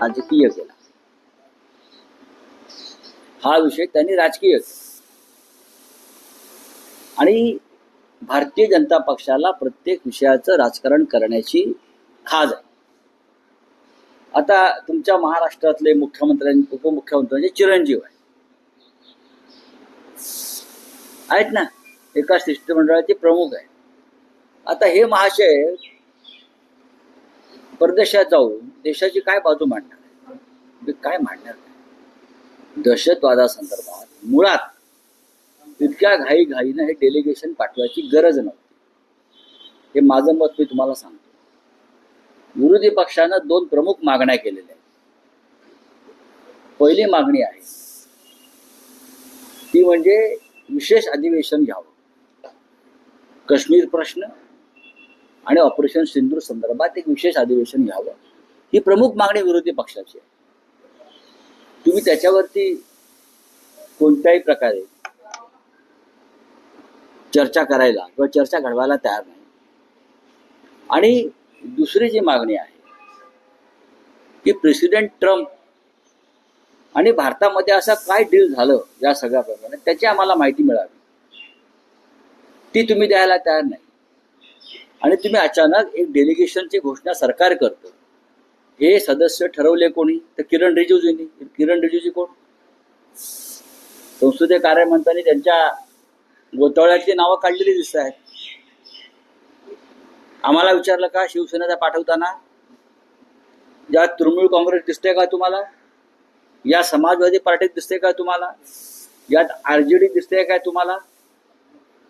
राजकीय केला. हा विषय त्यांनी राजकीय केला. आणि भारतीय जनता पक्षाला प्रत्येक विषयाचं राजकारण करण्याची खाज आहे. आता तुमच्या महाराष्ट्रातले मुख्यमंत्र्यां उपमुख्यमंत्र्यांचे चिरंजीव आहे आहेत ना? एका शिष्टमंडळाचे प्रमुख आहे आता हे महाशय परदेशात जाऊन देशाची काय बाजू मांडणार आहे? काय मांडणार दहशतवादासंदर्भात मुळात इतक्या घाई घाईनं हे डेलिगेशन पाठवायची गरज नव्हती. हे माझं मत मी तुम्हाला सांगतो. विरोधी पक्षानं दोन प्रमुख मागण्या केलेल्या आहेत. पहिली मागणी आहे ती म्हणजे विशेष अधिवेशन घ्यावं. काश्मीर प्रश्न आणि ऑपरेशन सिंधूर संदर्भात एक विशेष अधिवेशन घ्यावं. ही प्रमुख मागणी विरोधी पक्षाची आहे. तुम्ही त्याच्यावरती कोणत्याही प्रकारे चर्चा करायला किंवा चर्चा घडवायला तयार नाही. आणि दुसरी जी मागणी आहे की प्रेसिडेंट ट्रम्प आणि भारतामध्ये असं काय डील झालं या सगळ्या प्रकारे त्याची आम्हाला माहिती मिळावी. ती तुम्ही द्यायला तयार नाही. आणि तुम्ही अचानक एक डेलिगेशनची घोषणा सरकार करतो. हे सदस्य ठरवले कोणी? तर किरण रिजिजूंनी. किरण रिजिजू कोण? संसदीय कार्यमंत्र्यांनी त्यांच्या गोतावळ्यातली नावं काढलेली दिसत आहेत. आम्हाला विचारलं का शिवसेनेचा पाठवताना? यात तृणमूल काँग्रेस दिसते का तुम्हाला? या समाजवादी पार्टीत दिसते का तुम्हाला? यात आर जे डी दिसते काय तुम्हाला?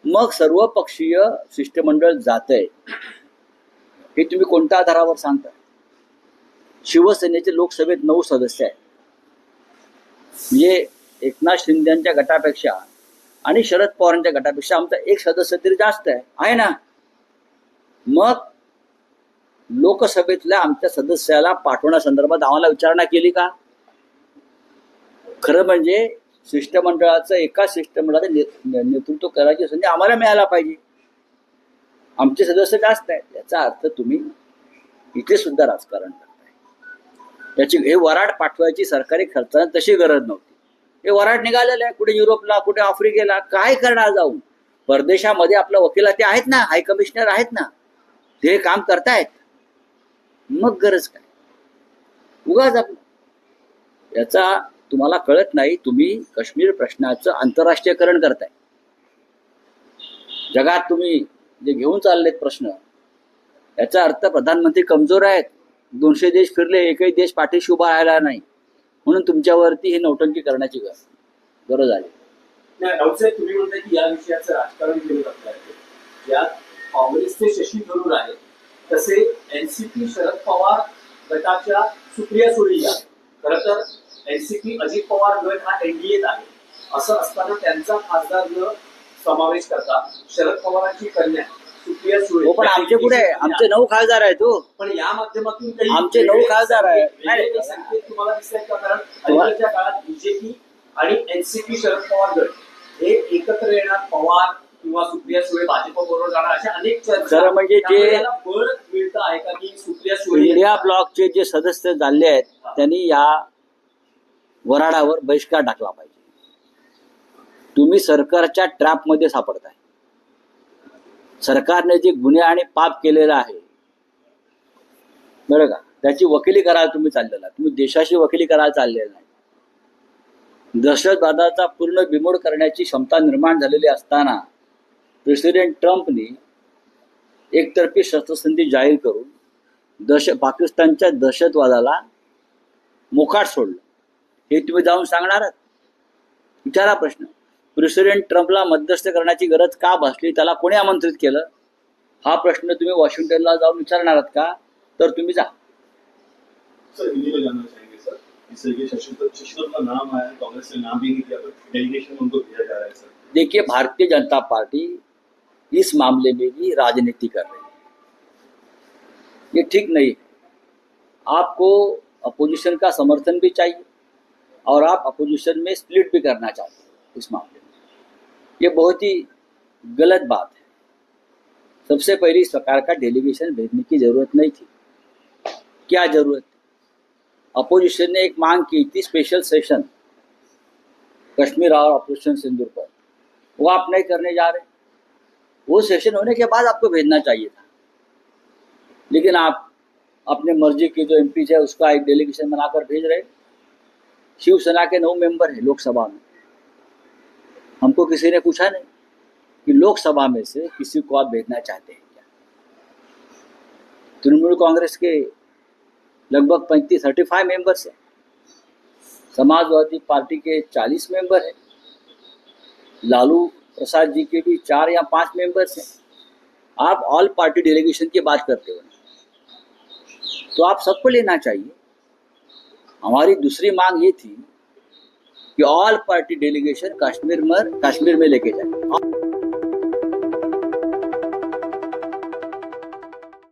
मग सर्व पक्षीय शिष्टमंडळ जात आहे हे तुम्ही कोणत्या आधारावर सांगता? शिवसेनेचे लोकसभेत नऊ सदस्य आहेत. म्हणजे एकनाथ शिंदेच्या गटापेक्षा आणि शरद पवारांच्या गटापेक्षा आमचा एक सदस्य तरी जास्त आहे. आहे ना? मग लोकसभेतल्या आमच्या सदस्याला पाठवण्यासंदर्भात आम्हाला विचारणा केली का? खरं म्हणजे शिष्टमंडळाचं एका शिष्टमंडळाचं ने- नेतृत्व करायची संधी आम्हाला मिळायला पाहिजे. आमचे सदस्य जास्त आहेत. याचा अर्थ तुम्ही इथे सुद्धा राजकारण करताय. त्याची हे वराड पाठवायची सरकारी खर्चाने तशी गरज नव्हती. हे वराड निघालेलं आहे. कुठे युरोपला कुठे आफ्रिकेला काय करणार जाऊन? परदेशामध्ये आपल्या वकिला ते आहेत ना? हाय कमिशनर आहेत ना? ते हे काम करतायत. मग गरज काय? उगाच आपण याचा तुम्हाला कळत नाही तुम्ही काश्मीर प्रश्नाचं आंतरराष्ट्रीयकरण करताय. जगात तुम्ही जे घेऊन चाललेत प्रश्न याचा अर्थ प्रधानमंत्री कमजोर आहेत. दोनशे देश फिरले एकही देश पाठीशी उभा राहिला नाही. म्हणून तुमच्यावरती हे नौटंकी करण्याची गरज गरज आली तुम्ही म्हणताय की या विषयाचं राजकारण केलं जात आहे यात काँग्रेसचे शशी थरूर आहेत. तसे एनसीपी शरद पवार गटाच्या सुप्रिया सुळे या खरं तर एनसीपी अजित पवार गट हा एनडीएत आहे. असं असताना त्यांचा खासदार न समावेश करता शरद पवारांची कन्या सुप्रिया सुळे हो पण आमचे कुठे? आहे? आमचे नऊ खासदार आहेत हो. पण या माध्यमातून काही आमचे नऊ खासदार आहेत. संकेत- तुम्हाला दिसत का? कारण अलीकडच्या काळात बीजेपी आणि एनसीपी शरद पवार गट हे एकत्र येणार पवार किंवा सुप्रिया सुळे भाजपबरोबर जाणार अशा अनेक चर्चा म्हणजे जे- बळ मिळतं आहे का की सुप्रिया सुळे इंडिया ब्लॉकचे जे सदस्य झाले आहेत त्यांनी या वराडावर बहिष्कार टाकला पाहिजे. तुम्ही सरकारच्या ट्रॅपमध्ये सापडताय. सरकारने जे गुन्हे आणि पाप केलेलं आहे बरं का? त्याची वकिली करायला तुम्ही चाललेला तुम्ही देशाशी वकिली करायला चाललेला नाही दहशतवादाचा पूर्ण बिमोड करण्याची क्षमता निर्माण झालेली असताना प्रेसिडेंट ट्रम्पनी एकतर्फी शस्त्रसंधी जाहीर करून दहश पाकिस्तानच्या दहशतवादाला मोकाट सोडलं. हे तुम्ही जाऊन सांगणार? विचारा प्रश्न. प्रेसिडेंट ट्रम्पला मध्यस्थ करण्याची गरज का भासली? त्याला कोणी आमंत्रित केलं? हा प्रश्न तुम्ही वॉशिंग्टनला जाऊन विचारणार आहात का? तर तुम्ही जा. देखिए भारतीय जनता पार्टी इस मामले में भी राजनीति कर रही है। ये ठीक नहीं आपको अपोजिशन का समर्थन भी चाहिए। और आप अपोजिशन में स्प्लिट भी करना चाहते हो इस मामले में। ये बहुत ही गलत बात है। सबसे पहले इस प्रकार का डेलीगेशन भेजने की ज़रूरत नहीं थी। क्या ज़रूरत अपोजिशन ने एक मांग की थी स्पेशल सेशन कश्मीर और ऑपरेशन सिंदूर पर। वो आप नहीं करने जा रहे। वो सेशन होने के बाद आपको भेजना चाहिए था। लेकिन आप अपने मर्ज़ी की जो एम है, उसका एक डेलीगेशन बनाकर भेज रहे शिवसेना के नौ मेंबर है लोकसभा में। हमको किसी ने पूछा नहीं कि लोकसभा में से किसी को आप भेजना चाहते हैं क्या? तृणमूल कांग्रेस के लगभग पैंतीस थर्टी फाइव मेंबर्स हैं। समाजवादी पार्टी के चालीस मेंबर हैं। लालू प्रसाद जी के भी चार या पाँच मेंबर्स हैं। आप ऑल पार्टी डेलीगेशन की बात करते हो तो आप सबको लेना चाहिए। हमारी दूसरी मांग ये थी कि ऑल पार्टी डेलीगेशन कश्मीर में कश्मीर में लेके जाए।